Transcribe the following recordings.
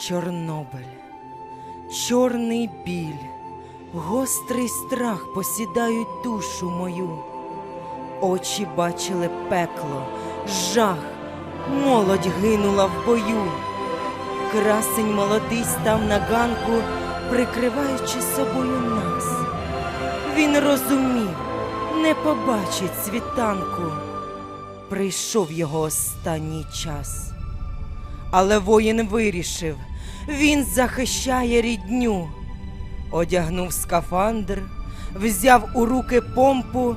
Чорнобиль, чорний біль, гострий страх посідають душу мою. Очі бачили пекло, жах, молодь гинула в бою. Красень молодий став на ганку, прикриваючи собою нас. Він розумів, не побачить світанку. Прийшов його останній час. Але воїн вирішив, він захищає рідню. Одягнув скафандр, взяв у руки помпу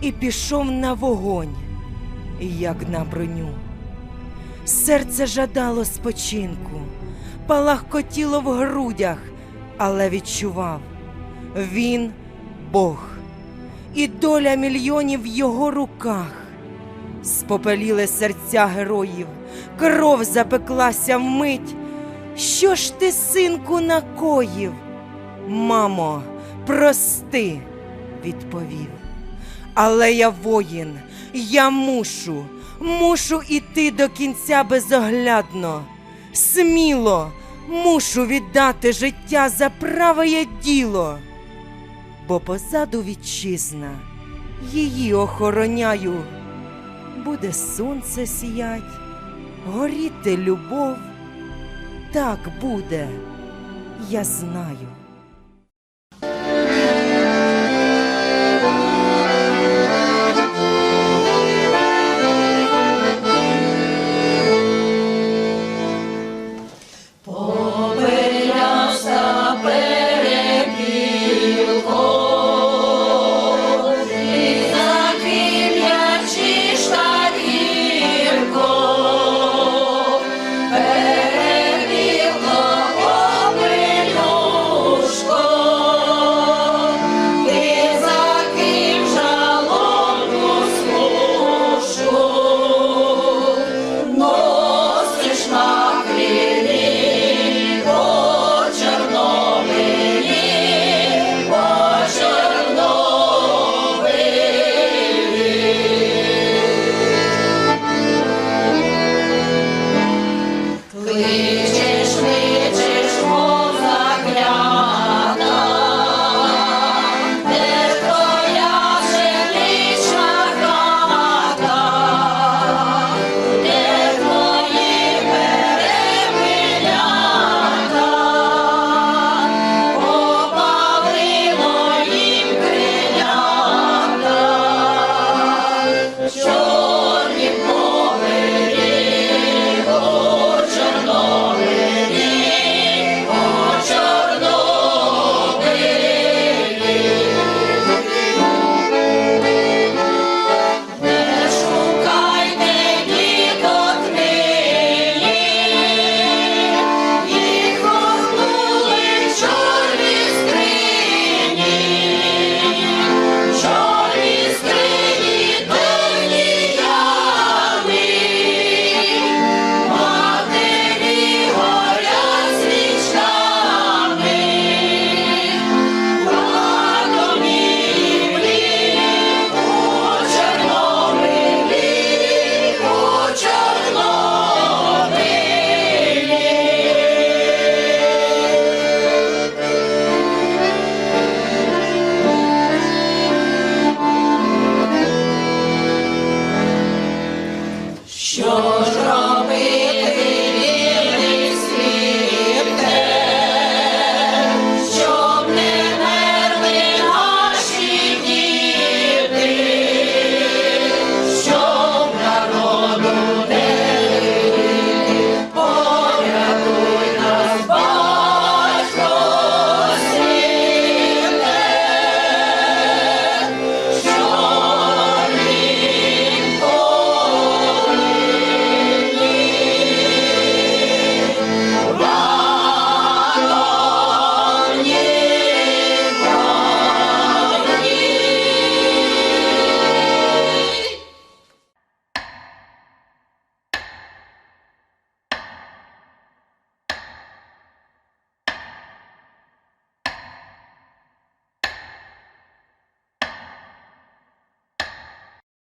і пішов на вогонь, як на броню. Серце жадало спочинку, палахкотіло в грудях, але відчував він Бог, і доля мільйонів в його руках. Спопеліли серця героїв, кров запеклася вмить. Що ж ти, синку, накоїв? Мамо, прости, відповів. Але я воїн, я мушу, мушу іти до кінця безоглядно. Сміло мушу віддати життя за праве діло. Бо позаду вітчизна, її охороняю. Буде сонце сіять, горіти любов. Так буде, я знаю.